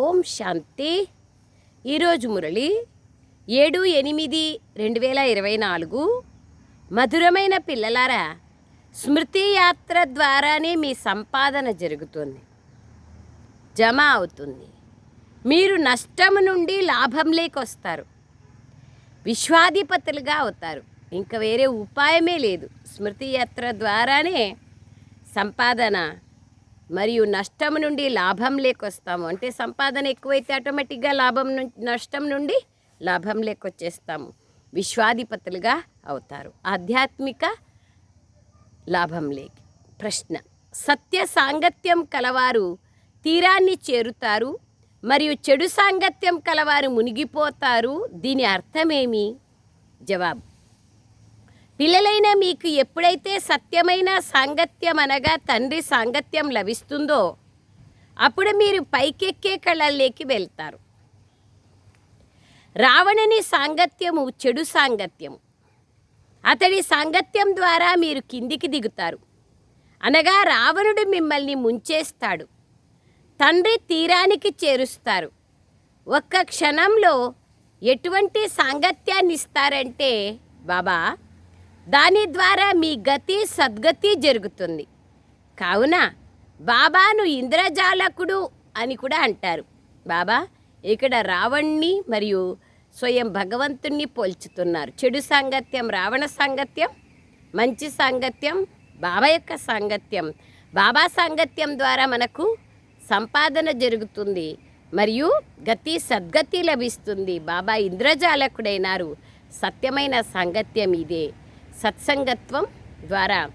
ఓం శాంతి. ఈరోజు మురళి ఏడు ఎనిమిది రెండు వేల ఇరవై నాలుగు. మధురమైన పిల్లలారా స్మృతి యాత్ర ద్వారానే మీ సంపాదన జరుగుతుంది. జమ అవుతుంది. మీరు నష్టము నుండి లాభం లేకొస్తారు. విశ్వాధిపతులుగా అవుతారు. ఇంకా వేరే ఉపాయమే లేదు. స్మృతి యాత్ర ద్వారానే సంపాదన మరియు నష్టం నుండి లాభం లేకొస్తాము. అంటే సంపాదన ఎక్కువైతే ఆటోమేటిక్గా లాభం ను నష్టం నుండి లాభం లేకొచ్చేస్తాము. విశ్వాధిపతులుగా అవుతారు. ఆధ్యాత్మిక లాభం లేకి ప్రశ్న. సత్య సాంగత్యం కలవారు తీరాన్ని చేరుతారు మరియు చెడు సాంగత్యం కలవారు మునిగిపోతారు. దీని అర్థమేమి? జవాబు. పిల్లలైన మీకు ఎప్పుడైతే సత్యమైన సాంగత్యం అనగా తండ్రి సాంగత్యం లభిస్తుందో అప్పుడు మీరు పైకెక్కే కళల్లోకి వెళ్తారు. రావణుని సాంగత్యము చెడు సాంగత్యము. అతడి సాంగత్యం ద్వారా మీరు కిందికి దిగుతారు. అనగా రావణుడు మిమ్మల్ని ముంచేస్తాడు. తండ్రి తీరానికి చేరుస్తారు. ఒక్క క్షణంలో ఎటువంటి సాంగత్యాన్ని ఇస్తారంటే బాబా దాని ద్వారా మీ గతి సద్గతి జరుగుతుంది. కావున బాబాను ఇంద్రజాలకుడు అని కూడా అంటారు. బాబా ఇక్కడ రావణ్ణి మరియు స్వయం భగవంతుణ్ణి పోల్చుతున్నారు. చెడు సాంగత్యం రావణ సాంగత్యం మంచి సాంగత్యం బాబా యొక్క సాంగత్యం. బాబా సాంగత్యం ద్వారా మనకు సంపాదన జరుగుతుంది మరియు గతి సద్గతి లభిస్తుంది. బాబా ఇంద్రజాలకుడైనారు. సత్యమైన సాంగత్యం ఇదే. సత్సంగత్వం ద్వారా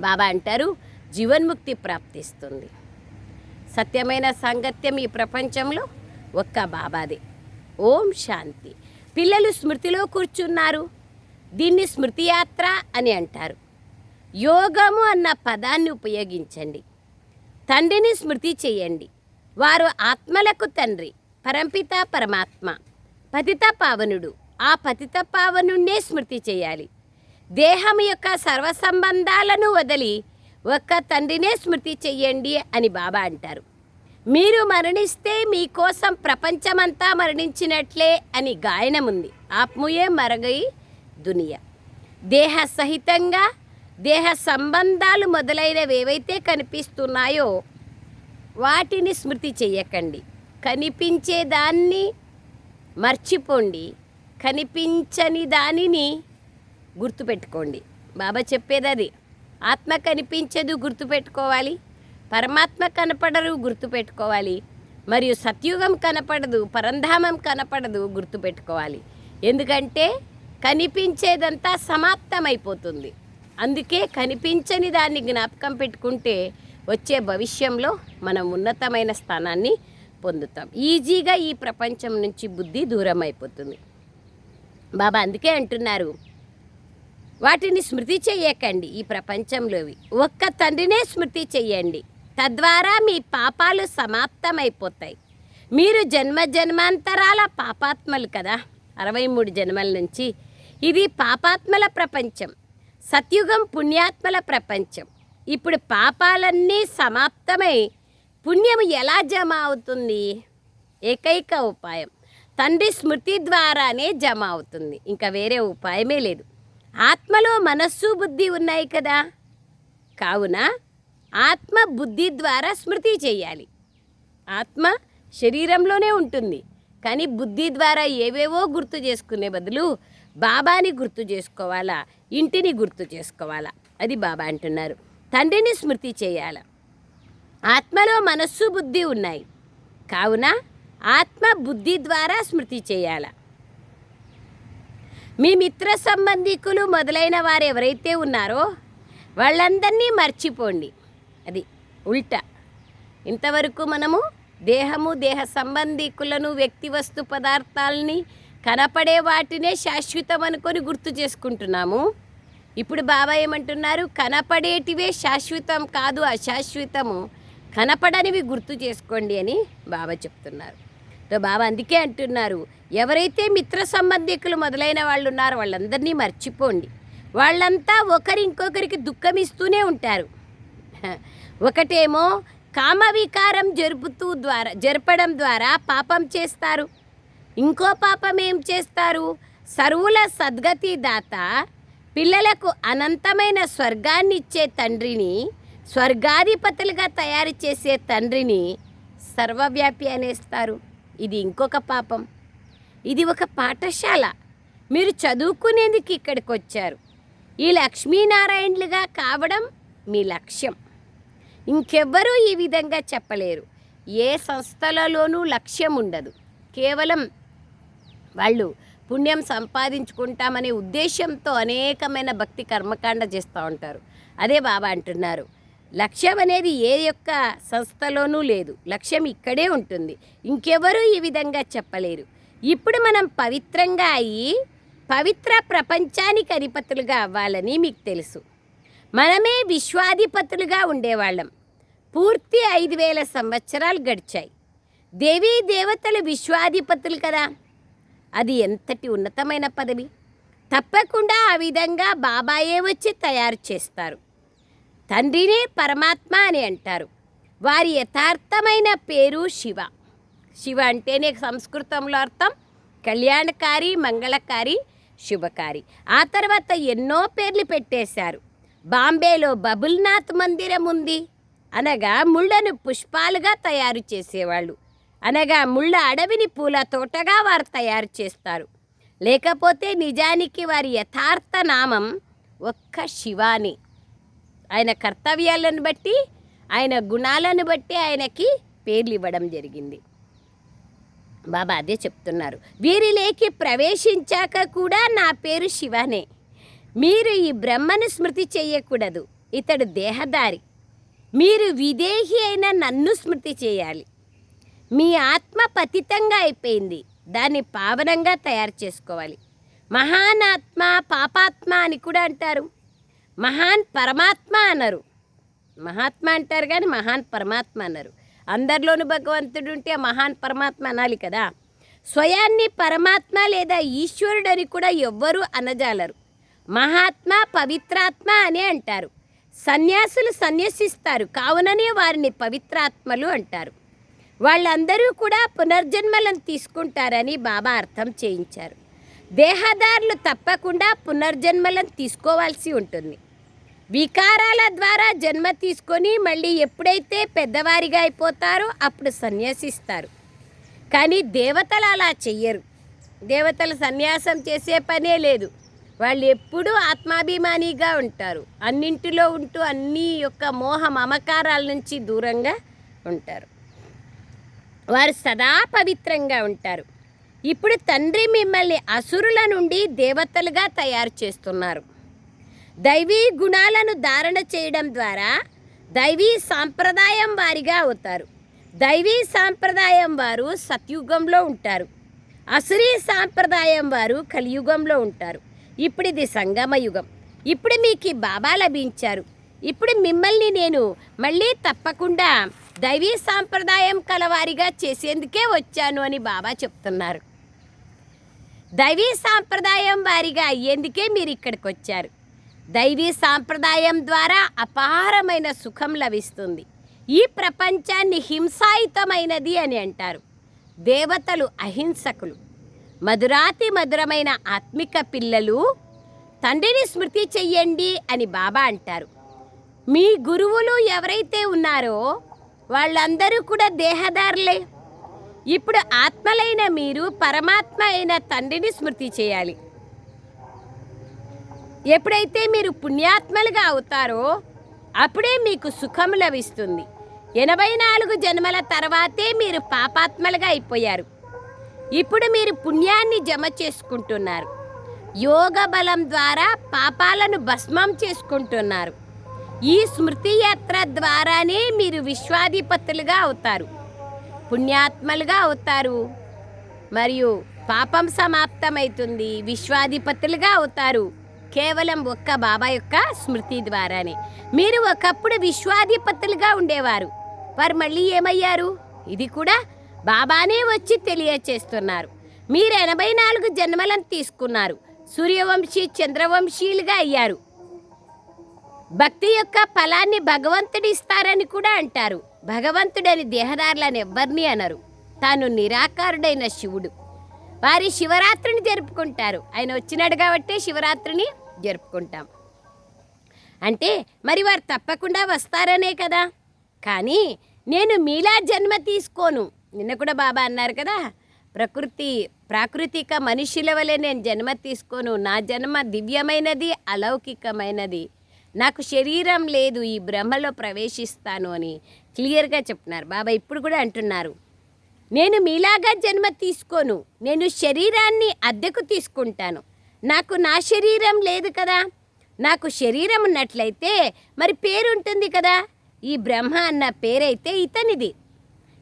బాబా అంటారు జీవన్ముక్తి ప్రాప్తిస్తుంది. సత్యమైన సాంగత్యం ఈ ప్రపంచంలో ఒక్క బాబాదే. ఓం శాంతి. పిల్లలు స్మృతిలో కూర్చున్నారు. దీన్ని స్మృతి యాత్ర అని అంటారు. యోగము అన్న పదాన్ని ఉపయోగించండి. తండ్రిని స్మృతి చేయండి. వారు ఆత్మలకు తండ్రి పరంపిత పరమాత్మ పతిత పావనుడు. ఆ పతిత పావనుడే స్మృతి చేయాలి. దేహం యొక్క సర్వసంబంధాలను వదిలి ఒక్క తండ్రినే స్మృతి చెయ్యండి అని బాబా అంటారు. మీరు మరణిస్తే మీకోసం ప్రపంచమంతా మరణించినట్లే అని గాయనముంది ఆత్మయే మరగై దునియా. దేహ సహితంగా దేహ సంబంధాలు మొదలైనవి ఏవైతే కనిపిస్తున్నాయో వాటిని స్మృతి చెయ్యకండి. కనిపించే దాన్ని మర్చిపోండి. కనిపించని దానిని గుర్తుపెట్టుకోండి. బాబా చెప్పేది అది ఆత్మ కనిపించదు గుర్తుపెట్టుకోవాలి పరమాత్మ కనపడరు గుర్తుపెట్టుకోవాలి మరియు సత్యుగం కనపడదు పరంధామం కనపడదు గుర్తుపెట్టుకోవాలి. ఎందుకంటే కనిపించేదంతా సమాప్తమైపోతుంది. అందుకే కనిపించని దాన్ని జ్ఞాపకం పెట్టుకుంటే వచ్చే భవిష్యంలో మనం ఉన్నతమైన స్థానాన్ని పొందుతాం. ఈజీగా ఈ ప్రపంచం నుంచి బుద్ధి దూరం అయిపోతుంది బాబా అందుకే అంటున్నారు వాటిని స్మృతి చెయ్యకండి ఈ ప్రపంచంలోవి. ఒక్క తండ్రినే స్మృతి చెయ్యండి. తద్వారా మీ పాపాలు సమాప్తమైపోతాయి. మీరు జన్మ జన్మాంతరాల పాపాత్మలు కదా. అరవై మూడు జన్మల నుంచి ఇది పాపాత్మల ప్రపంచం. సత్యుగం పుణ్యాత్మల ప్రపంచం. ఇప్పుడు పాపాలన్నీ సమాప్తమై పుణ్యం ఎలా జమ అవుతుంది? ఏకైక ఉపాయం. తండ్రి స్మృతి ద్వారానే జమ అవుతుంది. ఇంకా వేరే ఉపాయమే లేదు. ఆత్మలో మనస్సు బుద్ధి ఉన్నాయి కదా. కావున ఆత్మ బుద్ధి ద్వారా స్మృతి చేయాలి. ఆత్మ శరీరంలోనే ఉంటుంది. కానీ బుద్ధి ద్వారా ఏవేవో గుర్తు చేసుకునే బదులు బాబాని గుర్తు చేసుకోవాలా ఇంటిని గుర్తు చేసుకోవాలా అది బాబా అంటున్నారు. తండ్రిని స్మృతి చేయాల. ఆత్మలో మనస్సు బుద్ధి ఉన్నాయి. కావున ఆత్మ బుద్ధి ద్వారా స్మృతి చేయాలా. మీ మిత్ర సంబంధికులు మొదలైన వారు ఎవరైతే ఉన్నారో వాళ్ళందరినీ మర్చిపోండి. అది ఉల్టా. ఇంతవరకు మనము దేహము దేహ సంబంధికులను వ్యక్తి వస్తు పదార్థాలని కనపడే వాటినే శాశ్వతం అనుకొని గుర్తు చేసుకుంటున్నాము. ఇప్పుడు బాబా ఏమంటున్నారు? కనపడేటివే శాశ్వతం కాదు అశాశ్వతము. కనపడనివి గుర్తు చేసుకోండి అని బాబా చెప్తున్నారు. బాబా అందుకే అంటున్నారు. ఎవరైతే మిత్ర సంబంధికులు మొదలైన వాళ్ళు ఉన్నారో వాళ్ళందరినీ మర్చిపోండి. వాళ్ళంతా ఒకరి ఇంకొకరికి దుఃఖం ఇస్తూనే ఉంటారు. ఒకటేమో కామవికారం జరుపుతూ ద్వారా జరపడం ద్వారా పాపం చేస్తారు. ఇంకో పాపం ఏం చేస్తారు? సర్వుల సద్గతి దాత పిల్లలకు అనంతమైన స్వర్గాన్ని ఇచ్చే తండ్రిని స్వర్గాధిపతులుగా తయారు చేసే తండ్రిని సర్వవ్యాపి అనేస్తారు. ఇది ఇంకొక పాపం. ఇది ఒక పాఠశాల. మీరు చదువుకునేందుకు ఇక్కడికి వచ్చారు ఈ లక్ష్మీనారాయణలుగా కావడం మీ లక్ష్యం. ఇంకెవ్వరూ ఈ విధంగా చెప్పలేరు. ఏ సంస్థలలోనూ లక్ష్యం ఉండదు. కేవలం వాళ్ళు పుణ్యం సంపాదించుకుంటామనే ఉద్దేశంతో అనేకమైన భక్తి కర్మకాండ చేస్తూ ఉంటారు. అదే బాబా అంటున్నారు. లక్ష్యం అనేది ఏ యొక్క సంస్థలోనూ లేదు. లక్ష్యం ఇక్కడే ఉంటుంది. ఇంకెవరూ ఈ విధంగా చెప్పలేరు. ఇప్పుడు మనం పవిత్రంగా అయ్యి పవిత్ర ప్రపంచానికి అధిపతులుగా అవ్వాలని మీకు తెలుసు. మనమే విశ్వాధిపతులుగా ఉండేవాళ్ళం. పూర్తి ఐదు వేల సంవత్సరాలు గడిచాయి. దేవీ దేవతలు విశ్వాధిపతులు కదా. అది ఎంతటి ఉన్నతమైన పదవి. తప్పకుండా ఆ విధంగా బాబాయే వచ్చి తయారు చేస్తారు. తండ్రినే పరమాత్మ అని అంటారు. వారి యథార్థమైన పేరు శివ. శివ అంటేనే సంస్కృతంలో అర్థం కళ్యాణకారి మంగళకారి శుభకారి. ఆ తర్వాత ఎన్నో పేర్లు పెట్టేశారు. బాంబేలో బబుల్నాథ్ మందిరం ఉంది. అనగా ముళ్ళను పుష్పాలుగా తయారు చేసేవాళ్ళు. అనగా ముళ్ళ అడవిని పూల తోటగా వారు తయారు చేస్తారు. లేకపోతే నిజానికి వారి యథార్థ నామం ఒక్క శివాని. ఆయన కర్తవ్యాలను బట్టి ఆయన గుణాలను బట్టి ఆయనకి పేర్లు ఇవ్వడం జరిగింది. బాబా అదే చెప్తున్నారు. వీరిలోకి ప్రవేశించాక కూడా నా పేరు శివనే. మీరు ఈ బ్రహ్మను స్మృతి చేయకూడదు. ఇతడు దేహదారి మీరు విదేహి అయిన నన్ను స్మృతి చేయాలి. మీ ఆత్మ పతితంగా అయిపోయింది. దాన్ని పావనంగా తయారు చేసుకోవాలి. మహానాత్మ పాపాత్మ అని కూడా అంటారు. మహాన్ పరమాత్మ అన్నారు. మహాత్మ అంటారు కానీ మహాన్ పరమాత్మ అన్నారు. అందరిలోనూ భగవంతుడు ఉంటే మహాన్ పరమాత్మ అనాలి కదా. స్వయాన్ని పరమాత్మ లేదా ఈశ్వరుడు అని కూడా ఎవ్వరూ అనజాలరు. మహాత్మ పవిత్రాత్మ అని అంటారు. సన్యాసులు సన్యసిస్తారు కావుననే వారిని పవిత్రాత్మలు అంటారు. వాళ్ళందరూ కూడా పునర్జన్మలను తీసుకుంటారని బాబా అర్థం చేయించారు. దేహదారులు తప్పకుండా పునర్జన్మలను తీసుకోవాల్సి ఉంటుంది. వికారాల ద్వారా జన్మ తీసుకొని మళ్ళీ ఎప్పుడైతే పెద్దవారిగా అయిపోతారో అప్పుడు సన్యాసిస్తారు. కానీ దేవతలు అలా చెయ్యరు. దేవతలు సన్యాసం చేసే పనే లేదు. వాళ్ళు ఎప్పుడూ ఆత్మాభిమానిగా ఉంటారు. అన్నింటిలో ఉంటూ అన్ని యొక్క మోహ మమకారాల నుంచి దూరంగా ఉంటారు. వారు సదా పవిత్రంగా ఉంటారు. ఇప్పుడు తండ్రి మిమ్మల్ని అసురుల నుండి దేవతలుగా తయారు చేస్తున్నారు. దైవీ గుణాలను ధారణ చేయడం ద్వారా దైవీ సాంప్రదాయం వారిగా అవుతారు. దైవీ సాంప్రదాయం వారు సత్యుగంలో ఉంటారు. అసురీ సాంప్రదాయం వారు కలియుగంలో ఉంటారు. ఇప్పుడు ఇది సంగమ యుగం. ఇప్పుడు మీకు బాబా లభించారు. ఇప్పుడు మిమ్మల్ని నేను మళ్ళీ తప్పకుండా దైవీ సాంప్రదాయం కలవారిగా చేసేందుకే వచ్చాను అని బాబా చెప్తున్నారు. దైవీ సాంప్రదాయం వారిగా అయ్యేందుకే మీరు ఇక్కడికి వచ్చారు. దైవీ సాంప్రదాయం ద్వారా అపారమైన సుఖం లభిస్తుంది. ఈ ప్రపంచాన్ని హింసాయుతమైనది అని అంటారు. దేవతలు అహింసకులు. మధురాతి మధురమైన ఆత్మిక పిల్లలు తండ్రిని స్మృతి చెయ్యండి అని బాబా అంటారు. మీ గురువులు ఎవరైతే ఉన్నారో వాళ్ళందరూ కూడా దేహదారులే ఇప్పుడు ఆత్మలైన మీరు పరమాత్మ అయిన తండ్రిని స్మృతి చేయాలి. ఎప్పుడైతే మీరు పుణ్యాత్మలుగా అవుతారో అప్పుడే మీకు సుఖం లభిస్తుంది. ఎనభై నాలుగు జన్మల తర్వాతే మీరు పాపాత్మలుగా అయిపోయారు. ఇప్పుడు మీరు పుణ్యాన్ని జమ చేసుకుంటున్నారు. యోగ బలం ద్వారా పాపాలను భస్మం చేసుకుంటున్నారు. ఈ స్మృతి యాత్ర ద్వారానే మీరు విశ్వాధిపతులుగా అవుతారు. పుణ్యాత్మలుగా అవుతారు. మరియు పాపం సమాప్తమవుతుంది. విశ్వాధిపతులుగా అవుతారు. కేవలం ఒక్క బాబా యొక్క స్మృతి ద్వారానే. మీరు ఒకప్పుడు విశ్వాధిపతులుగా ఉండేవారు. వారు మళ్ళీ ఏమయ్యారు? ఇది కూడా బాబానే వచ్చి తెలియచేస్తున్నారు. మీరు ఎనభై నాలుగు జన్మలను తీసుకున్నారు. సూర్యవంశీ చంద్రవంశీయులుగా అయ్యారు. భక్తి యొక్క ఫలాన్ని భగవంతుడు ఇస్తారని కూడా అంటారు. భగవంతుడని దేహదారులను ఎవ్వరిని అనరు. తాను నిరాకారుడైన శివుడు. వారి శివరాత్రిని జరుపుకుంటారు. ఆయన వచ్చినాడు కాబట్టి శివరాత్రిని జరుపుకుంటాం. అంటే మరి వారు తప్పకుండా వస్తారనే కదా. కానీ నేను మీలా జన్మ తీసుకోను. నిన్న కూడా బాబా అన్నారు కదా ప్రకృతి ప్రాకృతిక మనుషుల వలె నేను జన్మ తీసుకోను. నా జన్మ దివ్యమైనది అలౌకికమైనది. నాకు శరీరం లేదు ఈ బ్రహ్మలో ప్రవేశిస్తాను అని క్లియర్గా చెప్తున్నారు. బాబా ఇప్పుడు కూడా అంటున్నారు. నేను మీలాగా జన్మ తీసుకోను. నేను శరీరాన్ని అద్దెకు తీసుకుంటాను. నాకు నా శరీరం లేదు కదా. నాకు శరీరం ఉన్నట్లయితే మరి పేరు ఉంటుంది కదా. ఈ బ్రహ్మ అన్న పేరైతే ఇతనిది.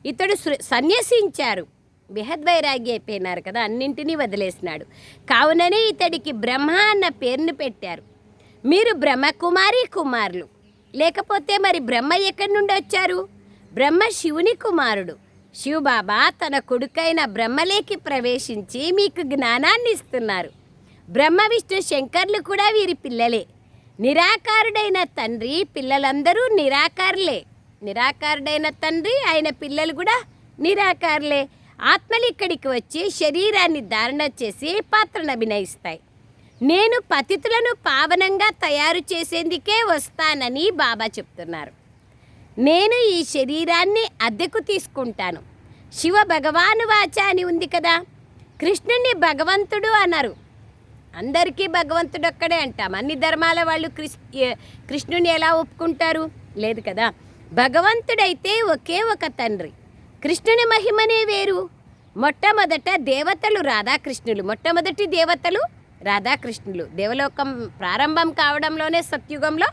ఇతడు సన్యసించారు. బృహద్వైరాగి అయిపోయినారు కదా అన్నింటినీ వదిలేసినాడు. కావుననే ఇతడికి బ్రహ్మ అన్న పేరును పెట్టారు. మీరు బ్రహ్మకుమారి కుమారులు. లేకపోతే మరి బ్రహ్మ ఎక్కడి నుండి వచ్చారు? బ్రహ్మ శివుని కుమారుడు. శివబాబా తన కొడుకైన బ్రహ్మలేకి ప్రవేశించి మీకు జ్ఞానాన్ని ఇస్తున్నారు. బ్రహ్మ విష్ణు శంకర్లు కూడా వీరి పిల్లలే. నిరాకారుడైన తండ్రి పిల్లలందరూ నిరాకారులే. నిరాకారుడైన తండ్రి ఆయన పిల్లలు కూడా నిరాకారులే. ఆత్మలు ఇక్కడికి వచ్చి శరీరాన్ని ధారణ చేసి పాత్రను అభినయిస్తాయి. నేను పతితులను పావనంగా తయారు చేసేందుకే వస్తానని బాబా చెప్తున్నారు. నేను ఈ శరీరాన్ని అద్దెకు తీసుకుంటాను. శివ భగవాను వాచ అని ఉంది కదా. కృష్ణుణ్ణి భగవంతుడు అన్నారు అందరికీ భగవంతుడు ఒక్కడే అంటాం. అన్ని ధర్మాల వాళ్ళు కృష్ కృష్ణుని ఎలా ఒప్పుకుంటారు? లేదు కదా? భగవంతుడైతే ఒకే ఒక తండ్రి. కృష్ణుని మహిమనే వేరు. మొట్టమొదట దేవతలు రాధాకృష్ణులు. మొట్టమొదటి దేవతలు రాధాకృష్ణులు. దేవలోకం ప్రారంభం కావడంలోనే సత్యుగంలో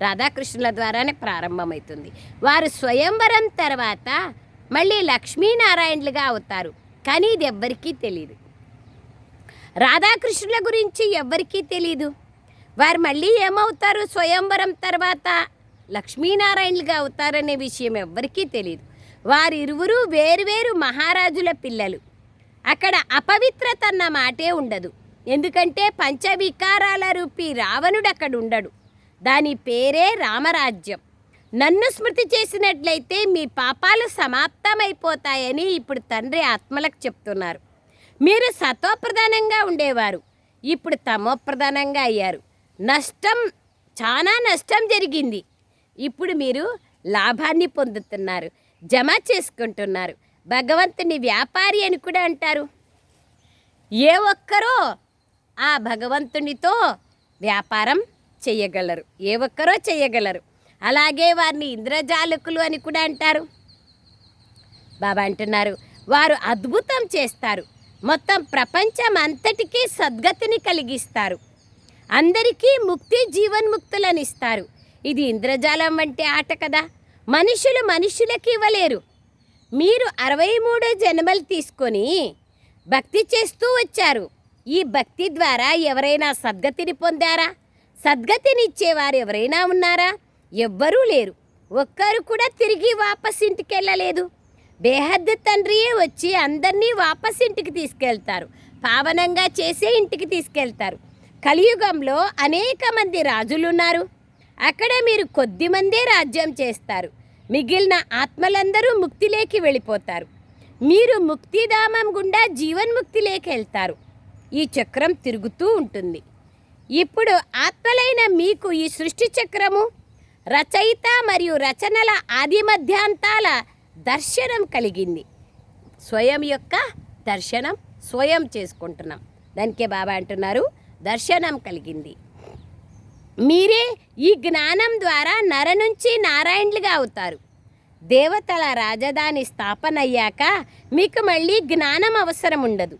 రాధాకృష్ణుల ద్వారానే ప్రారంభమవుతుంది వారు స్వయంవరం తర్వాత మళ్ళీ లక్ష్మీనారాయణులుగా అవుతారు. కానీ ఇది ఎవ్వరికీ తెలియదు రాధాకృష్ణుల గురించి ఎవ్వరికీ తెలీదు. వారు మళ్ళీ ఏమవుతారు? స్వయంవరం తర్వాత లక్ష్మీనారాయణులుగా అవుతారనే విషయం ఎవ్వరికీ తెలియదు వారిరువురు వేరువేరు మహారాజుల పిల్లలు. అక్కడ అపవిత్రత అన్న మాటే ఉండదు. ఎందుకంటే పంచవికారాల రూపి రావణుడు అక్కడ ఉండడు. దాని పేరే రామరాజ్యం. నన్ను స్మృతి చేసినట్లయితే మీ పాపాలు సమాప్తమైపోతాయని ఇప్పుడు తండ్రి ఆత్మలకు చెప్తున్నారు. మీరు సతోప్రధానంగా ఉండేవారు. ఇప్పుడు తమోప్రధానంగా అయ్యారు. నష్టం చాలా నష్టం జరిగింది. ఇప్పుడు మీరు లాభాన్ని పొందుతున్నారు. జమ చేసుకుంటున్నారు. భగవంతుని వ్యాపారి అని కూడా అంటారు. ఏ ఒక్కరో ఆ భగవంతునితో వ్యాపారం చేయగలరు. ఏ ఒక్కరో చేయగలరు. అలాగే వారిని ఇంద్రజాలకులు అని కూడా అంటారు. బాబా అంటున్నారు. వారు అద్భుతం చేస్తారు. మొత్తం ప్రపంచం అంతటికీ సద్గతిని కలిగిస్తారు. అందరికీ ముక్తి జీవన్ముక్తులనిస్తారు. ఇది ఇంద్రజాలం వంటి ఆట కదా. మనుషులు మనుషులకి ఇవ్వలేరు. మీరు అరవై మూడో జన్మలు తీసుకొని భక్తి చేస్తూ వచ్చారు. ఈ భక్తి ద్వారా ఎవరైనా సద్గతిని పొందారా? సద్గతినిచ్చేవారు ఎవరైనా ఉన్నారా? ఎవ్వరూ లేరు. ఒక్కరు కూడా తిరిగి వాపస్ ఇంటికి వెళ్ళలేదు బేహద్దు తండ్రియే వచ్చి అందరినీ వాపస్ ఇంటికి తీసుకెళ్తారు. పావనంగా చేసే ఇంటికి తీసుకెళ్తారు. కలియుగంలో అనేక మంది రాజులున్నారు. అక్కడ మీరు కొద్ది మందే రాజ్యం చేస్తారు. మిగిలిన ఆత్మలందరూ ముక్తిలోకి వెళ్ళిపోతారు. మీరు ముక్తిధామం గుండా జీవన్ముక్తిలేకి వెళ్తారు. ఈ చక్రం తిరుగుతూ ఉంటుంది. ఇప్పుడు ఆత్మలైన మీకు ఈ సృష్టి చక్రము రచయిత మరియు రచనల ఆది మధ్యాంతాల దర్శనం కలిగింది. స్వయం యొక్క దర్శనం స్వయం చేసుకుంటున్నాం. దానికే బాబా అంటున్నారు దర్శనం కలిగింది. మీరే ఈ జ్ఞానం ద్వారా నర నుంచి నారాయణులుగా అవుతారు. దేవతల రాజధాని స్థాపన అయ్యాక మీకు మళ్ళీ జ్ఞానం అవసరం ఉండదు.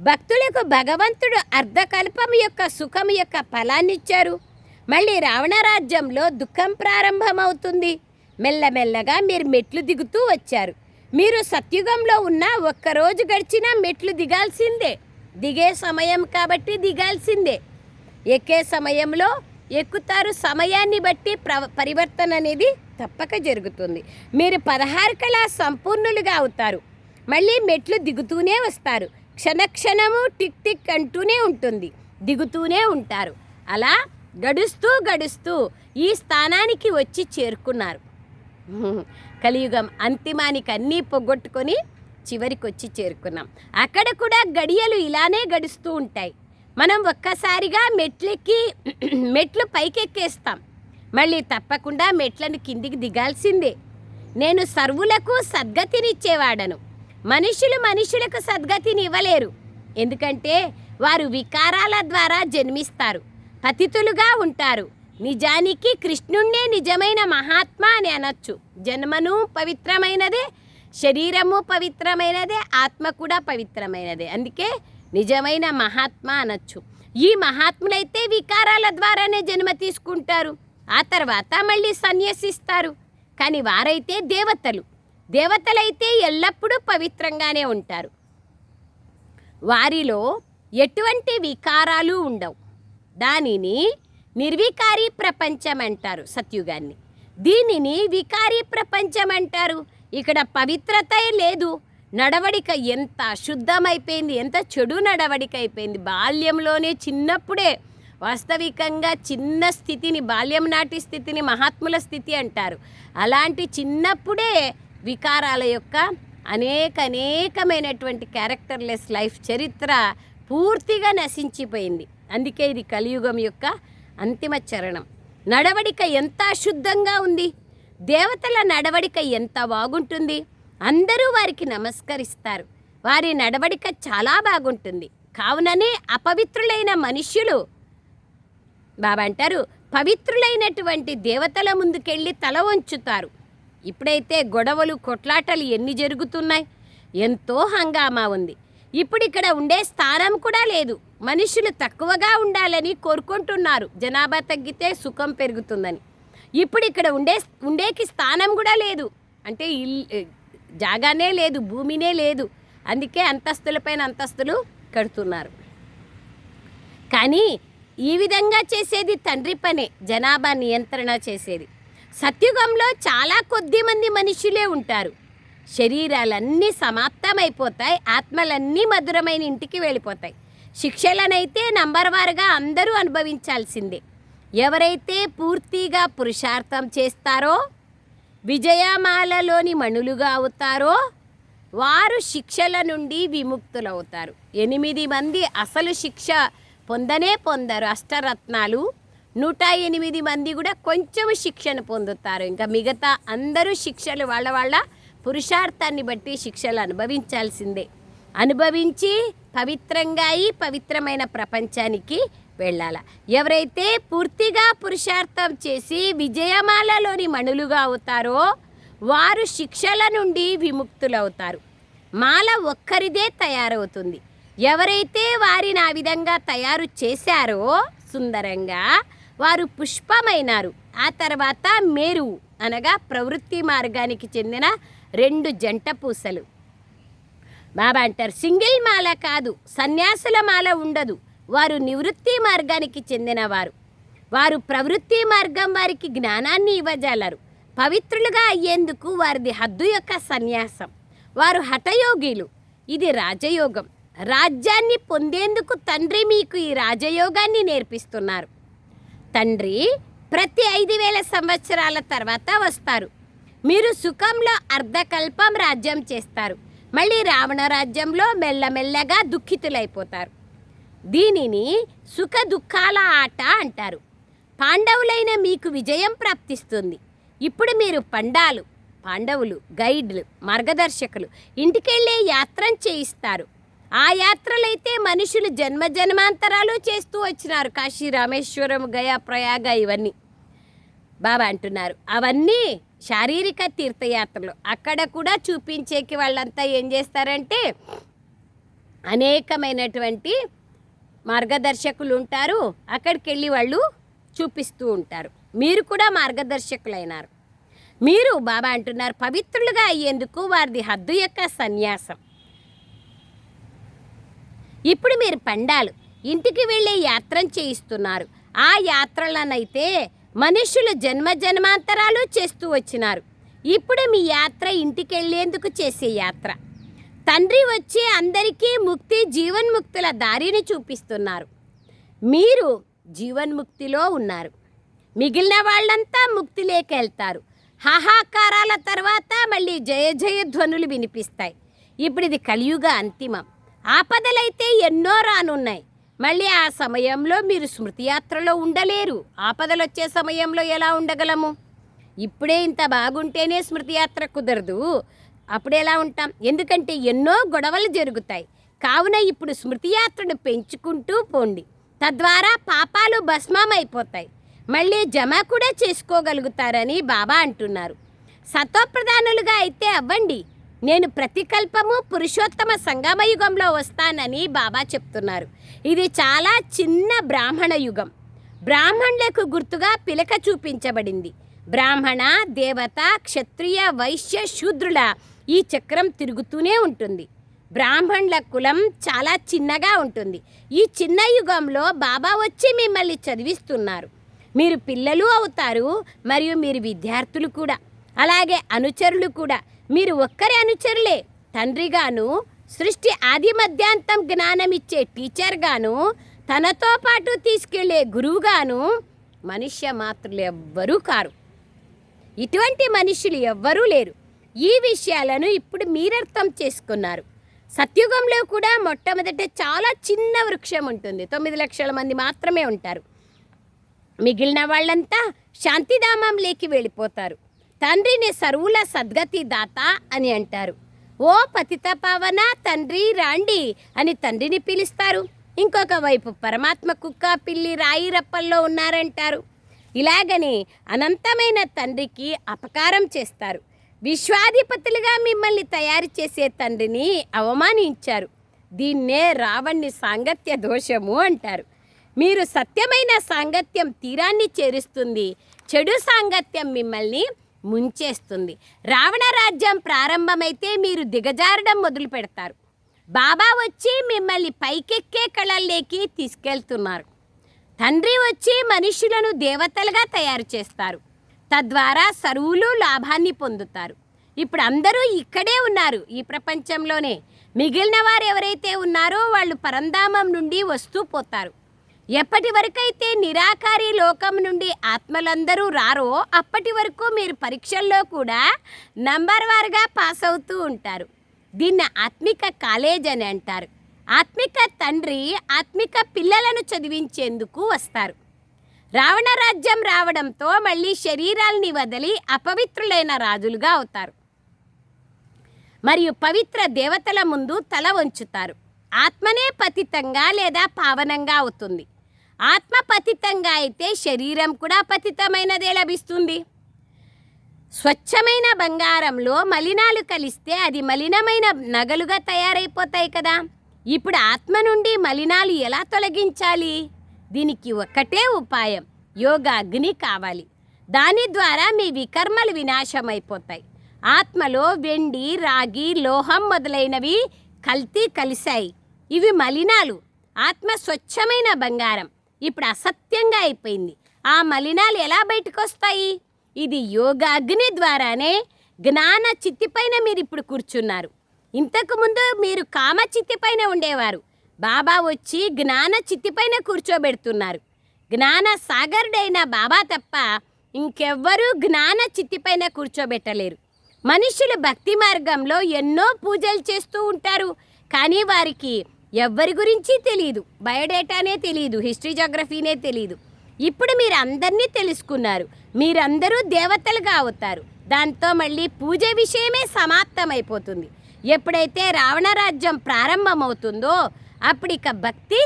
భక్తులకు భగవంతుడు అర్ధకల్పం యొక్క సుఖం యొక్క ఫలాన్నిచ్చారు. మళ్ళీ రావణ రాజ్యంలో దుఃఖం ప్రారంభమవుతుంది. మెల్లమెల్లగా మీరు మెట్లు దిగుతూ వచ్చారు. మీరు సత్యుగంలో ఉన్న ఒక్కరోజు గడిచినా మెట్లు దిగాల్సిందే. దిగే సమయం కాబట్టి దిగాల్సిందే. ఎక్కే సమయంలో ఎక్కుతారు సమయాన్ని బట్టి ప్ర పరివర్తన అనేది తప్పక జరుగుతుంది. మీరు పదహారు కళా సంపూర్ణులుగా అవుతారు. మళ్ళీ మెట్లు దిగుతూనే వస్తారు. క్షణక్షణము టిక్ టిక్ అంటూనే ఉంటుంది. దిగుతూనే ఉంటారు. అలా గడుస్తూ గడుస్తూ ఈ స్థానానికి వచ్చి చేరుకున్నారు. కలియుగం అంతిమానికి అన్నీ పొగొట్టుకొని చివరికి వచ్చి చేరుకున్నాం. అక్కడ కూడా గడియలు ఇలానే గడుస్తూ ఉంటాయి. మనం ఒక్కసారిగా మెట్లెక్కి మెట్లు పైకెక్కేస్తాం. మళ్ళీ తప్పకుండా మెట్లను కిందికి దిగాల్సిందే. నేను సర్వులకు సద్గతినిచ్చేవాడను. మనుషులు మనుషులకు సద్గతిని ఇవ్వలేరు ఎందుకంటే వారు వికారాల ద్వారా జన్మిస్తారు. పతితులుగా ఉంటారు. నిజానికి కృష్ణుణ్ణే నిజమైన మహాత్మ అని అనొచ్చు. జన్మను పవిత్రమైనదే శరీరము పవిత్రమైనదే ఆత్మ కూడా పవిత్రమైనదే. అందుకే నిజమైన మహాత్మ అనొచ్చు. ఈ మహాత్ములైతే వికారాల ద్వారానే జన్మ తీసుకుంటారు. ఆ తర్వాత మళ్ళీ సన్యసిస్తారు. కానీ వారైతే దేవతలు. దేవతలైతే ఎల్లప్పుడూ పవిత్రంగానే ఉంటారు. వారిలో ఎటువంటి వికారాలు ఉండవు. దానిని నిర్వికారి ప్రపంచం అంటారు సత్యుగాన్ని. దీనిని వికారి ప్రపంచం అంటారు. ఇక్కడ పవిత్రత లేదు. నడవడిక ఎంత అశుద్ధమైపోయింది ఎంత చెడు నడవడిక అయిపోయింది బాల్యంలోనే చిన్నప్పుడే వాస్తవికంగా చిన్న స్థితిని బాల్యం నాటి స్థితిని మహాత్ముల స్థితి అంటారు. అలాంటి చిన్నప్పుడే వికారాల యొక్క అనేక అనేకమైనటువంటి క్యారెక్టర్లెస్ లైఫ్ చరిత్ర పూర్తిగా నశించిపోయింది. అందుకే ఇది కలియుగం యొక్క అంతిమ చరణం. నడవడిక ఎంత అశుద్ధంగా ఉంది? దేవతల నడవడిక ఎంత బాగుంటుంది? అందరూ వారికి నమస్కరిస్తారు. వారి నడవడిక చాలా బాగుంటుంది. కావుననే అపవిత్రులైన మనుష్యులు బాబా అంటారు పవిత్రులైనటువంటి దేవతల ముందుకెళ్ళి తల వంచుతారు. ఇప్పుడైతే గొడవలు కొట్లాటలు ఎన్ని జరుగుతున్నాయి? ఎంతో హంగామా ఉంది. ఇప్పుడు ఇక్కడ ఉండే స్థానం కూడా లేదు. మనుషులు తక్కువగా ఉండాలని కోరుకుంటున్నారు. జనాభా తగ్గితే సుఖం పెరుగుతుందని. ఇప్పుడు ఇక్కడ ఉండే ఉండేకి స్థానం కూడా లేదు. అంటే ఇల్ జాగానే లేదు భూమినే లేదు. అందుకే అంతస్తులపైన అంతస్తులు కడుతున్నారు. కానీ ఈ విధంగా చేసేది తండ్రి పనే జనాభా నియంత్రణ చేసేది. సత్యుగంలో చాలా కొద్ది మంది మనుషులే ఉంటారు. శరీరాలన్నీ సమాప్తమైపోతాయి ఆత్మలన్నీ మధురమైన ఇంటికి వెళ్ళిపోతాయి. శిక్షలనైతే నంబర్ వారుగా అందరూ అనుభవించాల్సిందే. ఎవరైతే పూర్తిగా పురుషార్థం చేస్తారో విజయమాలలోని మణులుగా అవుతారో వారు శిక్షల నుండి విముక్తులవుతారు. ఎనిమిది మంది అసలు శిక్ష పొందనే పొందరు అష్టరత్నాలు. నూట ఎనిమిది మంది కూడా కొంచెం శిక్షను పొందుతారు. ఇంకా మిగతా అందరూ శిక్షలు వాళ్ళ వాళ్ళ పురుషార్థాన్ని బట్టి శిక్షలు అనుభవించాల్సిందే. అనుభవించి పవిత్రంగా అయి పవిత్రమైన ప్రపంచానికి వెళ్ళాల. ఎవరైతే పూర్తిగా పురుషార్థం చేసి విజయమాలలోని మణులుగా అవుతారో వారు శిక్షల నుండి విముక్తులవుతారు. మాల ఒక్కరిదే తయారవుతుంది. ఎవరైతే వారిని ఆ విధంగా తయారు చేశారో సుందరంగా వారు పుష్పమైనారు. ఆ తర్వాత మేరు అనగా ప్రవృత్తి మార్గానికి చెందిన రెండు జంట పూసలు. బాబా అంటారు సింగిల్ మాల కాదు సన్యాసుల మాల ఉండదు. వారు నివృత్తి మార్గానికి చెందినవారు. వారు ప్రవృత్తి మార్గం వారికి జ్ఞానాన్ని ఇవ్వజాలరు. పవిత్రులుగా అయ్యేందుకు వారిది హద్దు యొక్క సన్యాసం. వారు హఠయోగిలు. ఇది రాజయోగం. రాజ్యాన్ని పొందేందుకు తండ్రి మీకు ఈ రాజయోగాన్ని నేర్పిస్తున్నారు. తండ్రి ప్రతి ఐదు వేల సంవత్సరాల తర్వాత వస్తారు. మీరు సుఖంలో అర్ధకల్పం రాజ్యం చేస్తారు. మళ్ళీ రావణ రాజ్యంలో మెల్లమెల్లగా దుఃఖితులైపోతారు. దీనిని సుఖ దుఃఖాల ఆట అంటారు. పాండవులైన మీకు విజయం ప్రాప్తిస్తుంది. ఇప్పుడు మీరు పండాలు పాండవులు గైడ్లు మార్గదర్శకులు ఇంటికెళ్ళే యాత్రను చేయిస్తారు. ఆ యాత్రలైతే మనుషులు జన్మ జన్మాంతరాలు చేస్తూ వచ్చినారు కాశీ రామేశ్వరం గయా ప్రయాగ ఇవన్నీ. బాబా అంటున్నారు అవన్నీ శారీరక తీర్థయాత్రలు. అక్కడ కూడా చూపించేకి వాళ్ళంతా ఏం చేస్తారంటే అనేకమైనటువంటి మార్గదర్శకులు ఉంటారు అక్కడికి వెళ్ళి వాళ్ళు చూపిస్తూ ఉంటారు. మీరు కూడా మార్గదర్శకులైనారు. మీరు బాబా అంటున్నారు పవిత్రులుగా అయ్యేందుకు వారిది హద్దు యొక్క సన్యాసం. ఇప్పుడు మీరు పండాలు ఇంటికి వెళ్ళే యాత్రను చేయిస్తున్నారు. ఆ యాత్రలనైతే మనుషులు జన్మ జన్మాంతరాలు చేస్తూ వచ్చినారు. ఇప్పుడు మీ యాత్ర ఇంటికి వెళ్ళేందుకు చేసే యాత్ర. తండ్రి వచ్చి అందరికీ ముక్తి జీవన్ముక్తుల దారిని చూపిస్తున్నారు. మీరు జీవన్ముక్తిలో ఉన్నారు. మిగిలిన వాళ్ళంతా ముక్తి వెళ్తారు. హాహాకారాల తర్వాత మళ్ళీ జయ జయ ధ్వనులు వినిపిస్తాయి. ఇప్పుడు ఇది కలియుగ అంతిమం. ఆపదలైతే ఎన్నో రానున్నాయి. మళ్ళీ ఆ సమయంలో మీరు స్మృతి యాత్రలో ఉండలేరు. ఆపదలొచ్చే సమయంలో ఎలా ఉండగలము? ఇప్పుడే ఇంత బాగుంటేనే స్మృతి యాత్ర కుదరదు. అప్పుడు ఎలా ఉంటాం? ఎందుకంటే ఎన్నో గొడవలు జరుగుతాయి. కావున ఇప్పుడు స్మృతి యాత్రను పెంచుకుంటూ పోండి. తద్వారా పాపాలు భస్మమైపోతాయి. మళ్ళీ జమ కూడా చేసుకోగలుగుతారని బాబా అంటున్నారు. సత్వప్రధానులుగా అయితే అవ్వండి. నేను ప్రతికల్పము పురుషోత్తమ సంగమయుగంలో వస్తానని బాబా చెప్తున్నారు. ఇది చాలా చిన్న బ్రాహ్మణ యుగం. బ్రాహ్మణులకు గుర్తుగా పిలక చూపించబడింది. బ్రాహ్మణ దేవత క్షత్రియ వైశ్య శూద్రుల ఈ చక్రం తిరుగుతూనే ఉంటుంది. బ్రాహ్మణుల కులం చాలా చిన్నగా ఉంటుంది. ఈ చిన్న యుగంలో బాబా వచ్చి మిమ్మల్ని చదివిస్తున్నారు. మీరు పిల్లలు అవుతారు మరియు మీరు విద్యార్థులు కూడా. అలాగే అనుచరులు కూడా. మీరు ఒక్కరి అనుచరులే. తండ్రిగాను సృష్టి ఆది మధ్యాంతం జ్ఞానం ఇచ్చే టీచర్గాను తనతో పాటు తీసుకెళ్ళే గురువుగాను మనుష్య మాత్రులు ఎవ్వరూ కారు. ఇటువంటి మనుషులు ఎవ్వరూ లేరు. ఈ విషయాలను ఇప్పుడు మీరర్థం చేసుకున్నారు. సత్యుగంలో కూడా మొట్టమొదట చాలా చిన్న వృక్షం ఉంటుంది. తొమ్మిది లక్షల మంది మాత్రమే ఉంటారు. మిగిలిన వాళ్ళంతా శాంతిధామంలోకి వెళ్ళిపోతారు. తండ్రిని సర్వుల సద్గతి దాత అని అంటారు. ఓ పతిత పావన తండ్రి రాండి అని తండ్రిని పిలుస్తారు. ఇంకొక వైపు పరమాత్మ కుక్క పిల్లి రాయి రప్పల్లో ఉన్నారంటారు. ఇలాగని అనంతమైన తండ్రికి అపకారం చేస్తారు. విశ్వాధిపతులుగా మిమ్మల్ని తయారు చేసే తండ్రిని అవమానించారు. దీన్నే రావణ్ణి సాంగత్య దోషము అంటారు. మీరు సత్యమైన సాంగత్యం తీరాన్ని చేరుస్తుంది. చెడు సాంగత్యం మిమ్మల్ని ముంచేస్తుంది. రావణ రాజ్యం ప్రారంభమైతే మీరు దిగజారడం మొదలు పెడతారు. బాబా వచ్చి మిమ్మల్ని పైకెక్కే కళల్లోకి తీసుకెళ్తున్నారు. తండ్రి వచ్చి మనుషులను దేవతలుగా తయారు చేస్తారు. తద్వారా సరువులు లాభాన్ని పొందుతారు. ఇప్పుడు అందరూ ఇక్కడే ఉన్నారు ఈ ప్రపంచంలోనే. మిగిలిన వారు ఎవరైతే ఉన్నారో వాళ్ళు పరంధామం నుండి వస్తూ పోతారు. ఎప్పటి వరకైతే నిరాకారి లోకం నుండి ఆత్మలందరూ రారో అప్పటి వరకు మీరు పరీక్షల్లో కూడా నంబర్ వారుగా పాస్ అవుతూ ఉంటారు. దీన్ని ఆత్మిక కాలేజ్ అని అంటారు. ఆత్మిక తండ్రి ఆత్మిక పిల్లలను చదివించేందుకు వస్తారు. రావణ రాజ్యం రావడంతో మళ్ళీ శరీరాల్ని వదిలి అపవిత్రులైన రాజులుగా అవుతారు. మరియు పవిత్ర దేవతల ముందు తల వంచుతారు. ఆత్మనే పతితంగా లేదా పావనంగా అవుతుంది. ఆత్మ పతితంగా అయితే శరీరం కూడా పతితమైనదే లభిస్తుంది. స్వచ్ఛమైన బంగారంలో మలినాలు కలిస్తే అది మలినమైన నగలుగా తయారైపోతాయి కదా. ఇప్పుడు ఆత్మ నుండి మలినాలు ఎలా తొలగించాలి? దీనికి ఒక్కటే ఉపాయం యోగాగ్ని కావాలి. దాని ద్వారా మీ వికర్మలు వినాశమైపోతాయి. ఆత్మలో వెండి రాగి లోహం మొదలైనవి కల్తీ కలిశాయి. ఇవి మలినాలు. ఆత్మ స్వచ్ఛమైన బంగారం. ఇప్పుడు అసత్యంగా అయిపోయింది. ఆ మలినాలు ఎలా బయటకు వస్తాయి ఇది యోగా అగ్ని ద్వారానే జ్ఞాన చిత్తిపైన మీరు ఇప్పుడు కూర్చున్నారు. ఇంతకుముందు మీరు కామ చిత్తిపైన ఉండేవారు. బాబా వచ్చి జ్ఞాన చిత్తిపైన కూర్చోబెడుతున్నారు. జ్ఞాన సాగరుడైన బాబా తప్ప ఇంకెవ్వరూ జ్ఞాన చిత్తిపైన కూర్చోబెట్టలేరు. మనుషులు భక్తి మార్గంలో ఎన్నో పూజలు చేస్తూ ఉంటారు. కానీ వారికి ఎవ్వరి గురించి తెలియదు బయోడేటానే తెలియదు హిస్టరీ జోగ్రఫీనే తెలియదు ఇప్పుడు మీరు అందరినీ తెలుసుకున్నారు. మీరందరూ దేవతలుగా అవుతారు దాంతో మళ్ళీ పూజ విషయమే సమాప్తమైపోతుంది. ఎప్పుడైతే రావణరాజ్యం ప్రారంభమవుతుందో అప్పుడు ఇక భక్తి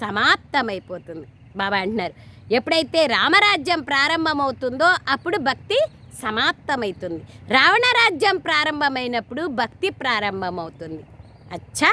సమాప్తమైపోతుంది. బాబా అంటున్నారు. ఎప్పుడైతే రామరాజ్యం ప్రారంభమవుతుందో అప్పుడు భక్తి సమాప్తమవుతుంది రావణరాజ్యం ప్రారంభమైనప్పుడు భక్తి ప్రారంభమవుతుంది. అచ్చా!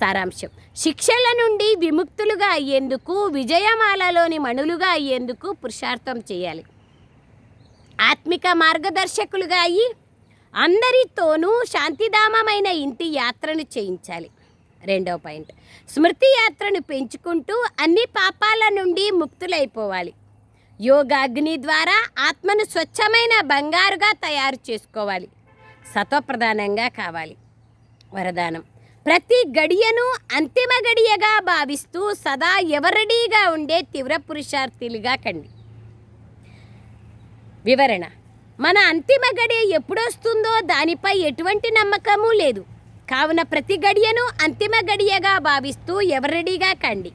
సారాంశం. శిక్షల నుండి విముక్తులుగా అయ్యేందుకు విజయమాలలోని మణులుగా అయ్యేందుకు పురుషార్థం చేయాలి. ఆత్మిక మార్గదర్శకులుగా అయ్యి అందరితోనూ శాంతిధామమైన ఇంటి యాత్రను చేయించాలి. రెండవ పాయింట్. స్మృతి యాత్రను పెంచుకుంటూ అన్ని పాపాల నుండి ముక్తులైపోవాలి. యోగాగ్ని ద్వారా ఆత్మను స్వచ్ఛమైన బంగారుగా తయారు చేసుకోవాలి. సత్వప్రధానంగా కావాలి. వరదానం. ప్రతి గడియను అంతిమ గడియగా భావిస్తూ సదా ఎవరడీగా ఉండే తీవ్ర పురుషార్థులుగా కండి. వివరణ. మన అంతిమ గడియ ఎప్పుడొస్తుందో దానిపై ఎటువంటి నమ్మకము లేదు. కావున ప్రతి గడియను అంతిమ గడియగా భావిస్తూ ఎవరెడీగా కండి.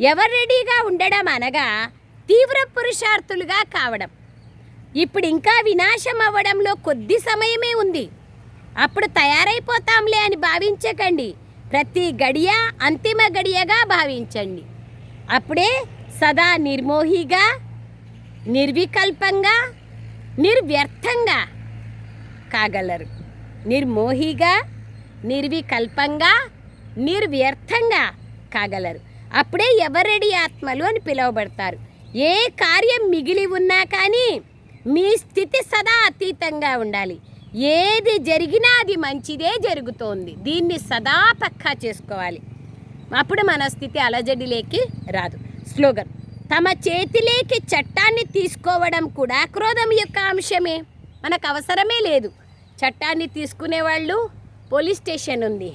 ఎవరెడీగా ఉండడం అనగా తీవ్ర పురుషార్థులుగా కావడం. ఇప్పుడు ఇంకా వినాశం అవ్వడంలో కొద్ది సమయమే ఉంది. అప్పుడు తయారైపోతాంలే అని భావించకండి. ప్రతి గడియ అంతిమ గడియగా భావించండి. అప్పుడే సదా నిర్మోహిగా నిర్వికల్పంగా నిర్వ్యర్థంగా కాగలరు. నిర్మోహిగా నిర్వికల్పంగా నిర్వ్యర్థంగా కాగలరు. అప్పుడే ఎవరెడి ఆత్మలు అని పిలువబడతారు. ఏ కార్యం మిగిలి ఉన్నా కానీ మీ స్థితి సదా అతీతంగా ఉండాలి. ఏది జరిగినా అది మంచిదే జరుగుతోంది. దీన్ని సదా పక్కా చేసుకోవాలి. అప్పుడు మన స్థితి అలజడిలేకి రాదు. స్లోగన్ తమ చేతిలేకి చట్టాన్ని తీసుకోవడం కూడా క్రోధం యొక్క అంశమే. మనకు అవసరమే లేదు. చట్టాన్ని తీసుకునే వాళ్ళు పోలీస్ స్టేషన్ ఉంది.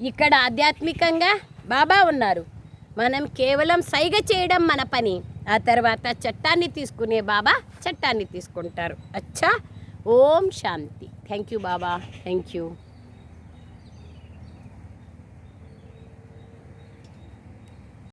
ఇక్కడ ఆధ్యాత్మికంగా బాబా ఉన్నారు. మనం కేవలం సైగ చేయడం మన పని. ఆ తర్వాత చట్టాన్ని తీసుకునే బాబా చట్టాన్ని తీసుకుంటారు. అచ్చా! ఓం శాంతి థ్యాంక్ యూ బాబా థ్యాంక్ యూ